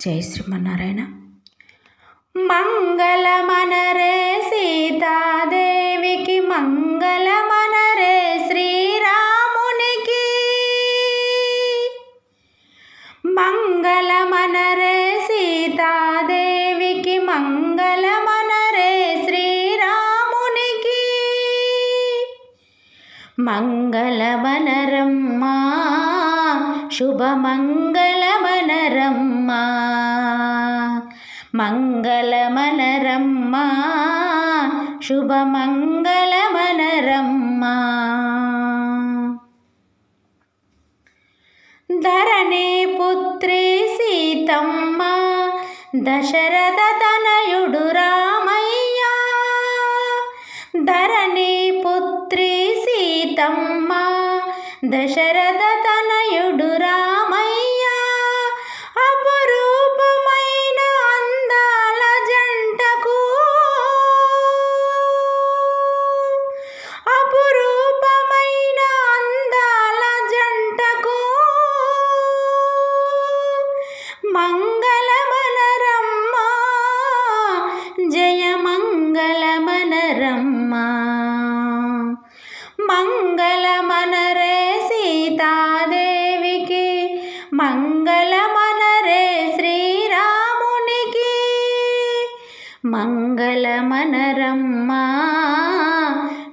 జై శ్రీమన్నారాయణ. మంగళమనరే సీతాదేవికి మంగళమ మంగళవనరమ్మా శుభమంగళవనరమ్మా మంగళమనరమ్మా శుభమంగళవనరమ్మా ధరణే పుత్రే సీతమ్మ దశరథ తనయుడు రామ సీతమ్మ దశరథ తనయుడు రామయ్య అపురూపమైన అందాల జంటకు. అపురూపమైన అందాల జంటకు. మంగ మంగళమనరే శ్రీరామునికి. మంగళమనరమ్మా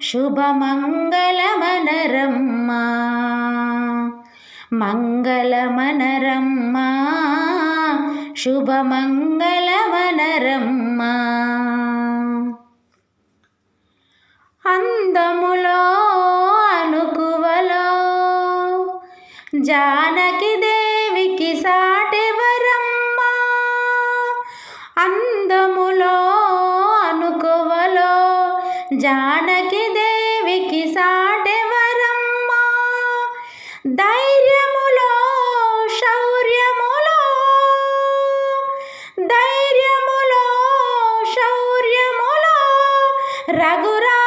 శుభమంగళమనరమ్మా. మంగళమనరమ్మా శుభమంగళమనరమ్మా. అందములో అనుకువలో జానకి హృదయములో అనుకువలో జానకి దేవికి సాటెవరమ్మా? ధైర్యములో శౌర్యములో ధైర్యములో శౌర్యములో రఘురా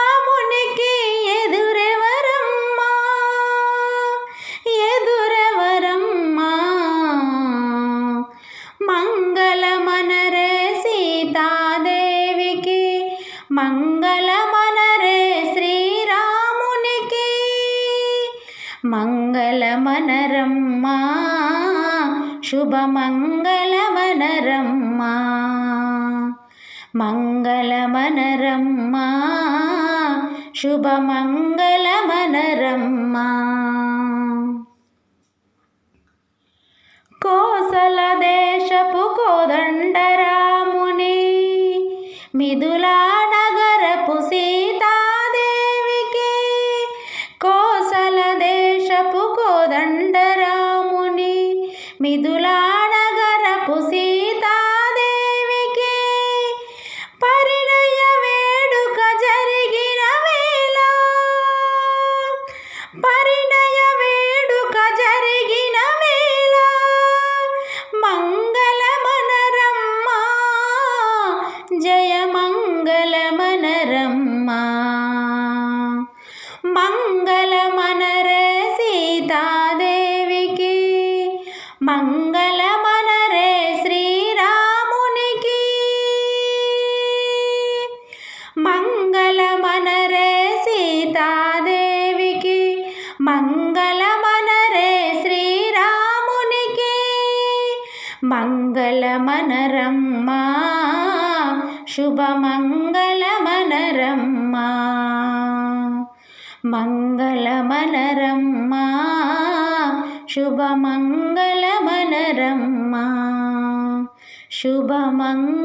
మంగళమనరే శ్రీరామునికి. మంగళమనరమ్మా శుభమంగళమనరమ్మా. మంగళమనరమ్మా శుభమంగళమనరమ్మా. కోసల దేశపు కోదండరాముని మిథులా మిథులా నగరపు సీతాదేవికి పరిణయ వేడుక జరిగిన వేళ. పరిణయ వేడుక జరిగిన వేళ. మంగళ మంగళమనరమ్మా జయ మంగళమనరమ్మా మంగళమనరే మంగళమనరే శ్రీరామునికి. మంగళమనరే సీతాదేవికి. మంగళమనరే శ్రీరామునికి. మంగళమనరమ్మా శుభమంగళమనరమ్మా. మంగళమనరమ్మా. శుభమంగళమనరమ్మా. శుభమంగళమనరమ్మా.